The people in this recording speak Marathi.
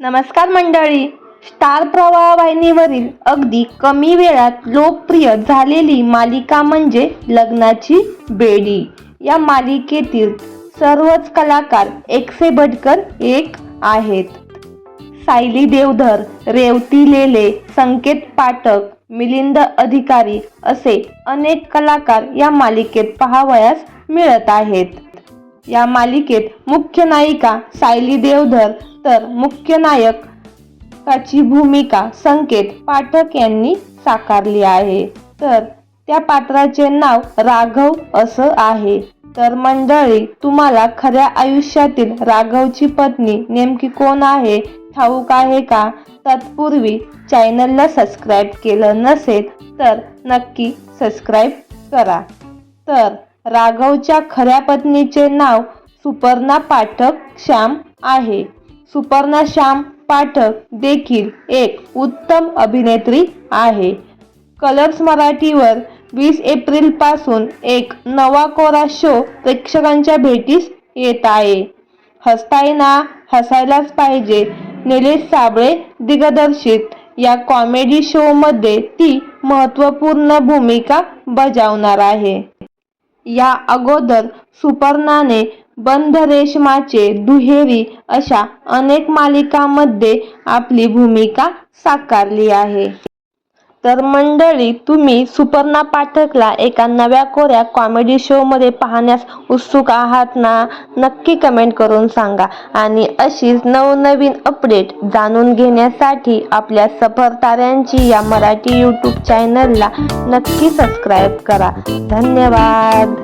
नमस्कार मंडळी. स्टार प्रवाह वाहिनीवरील अगदी कमी वेळात लोकप्रिय झालेली मालिका म्हणजे लग्नाची बेडी. या मालिकेतील सर्वच कलाकार एकसे भटकर एक आहेत. सायली देवधर रेवती लेले संकेत पाठक मिलिंद अधिकारी असे अनेक कलाकार या मालिकेत पाहावयास मिळत आहेत. या मालिकेत मुख्य नायिका सायली देवधर तर मुख्य नायकाची भूमिका संकेत पाठक यांनी साकारली आहे. तर त्या पात्राचे नाव राघव असं आहे. तर मंडळी तुम्हाला खऱ्या आयुष्यातील राघवची पत्नी नेमकी कोण आहे ठाऊक आहे का? तत्पूर्वी चॅनलला सबस्क्राईब केलं नसेल तर नक्की सबस्क्राईब करा. तर राघवच्या खऱ्या पत्नीचे नाव सुपर्णा पाठक श्याम आहे. सुपर्णा श्याम पाठक देखील एक उत्तम अभिनेत्री आहे. कलर्स मराठीवर वीस एप्रिलपासून एक नवा कोरा शो प्रेक्षकांच्या भेटीस येत आहे. हसताय ना हसायलाच पाहिजे निलेश साबळे दिग्दर्शित या कॉमेडी शो मध्ये ती महत्त्वपूर्ण भूमिका बजावणार आहे. या अगोदर सुपर्णाने बंध रेशमाचे दुहेरी अशा अनेक मालिकांमध्ये आपली भूमिका साकारली आहे. तर मंडळी तुम्ही सुपर्णा पाठकला एका नव्या कोऱ्या कॉमेडी शो मध्ये पाहण्यास उत्सुक आहात ना? नक्की कमेंट करून सांगा. आणि अशीच नवनवीन अपडेट जाणून घेण्यासाठी आपल्या सफर ताऱ्यांची या मराठी यूट्यूब चॅनलला नक्की सबस्क्राईब करा. धन्यवाद!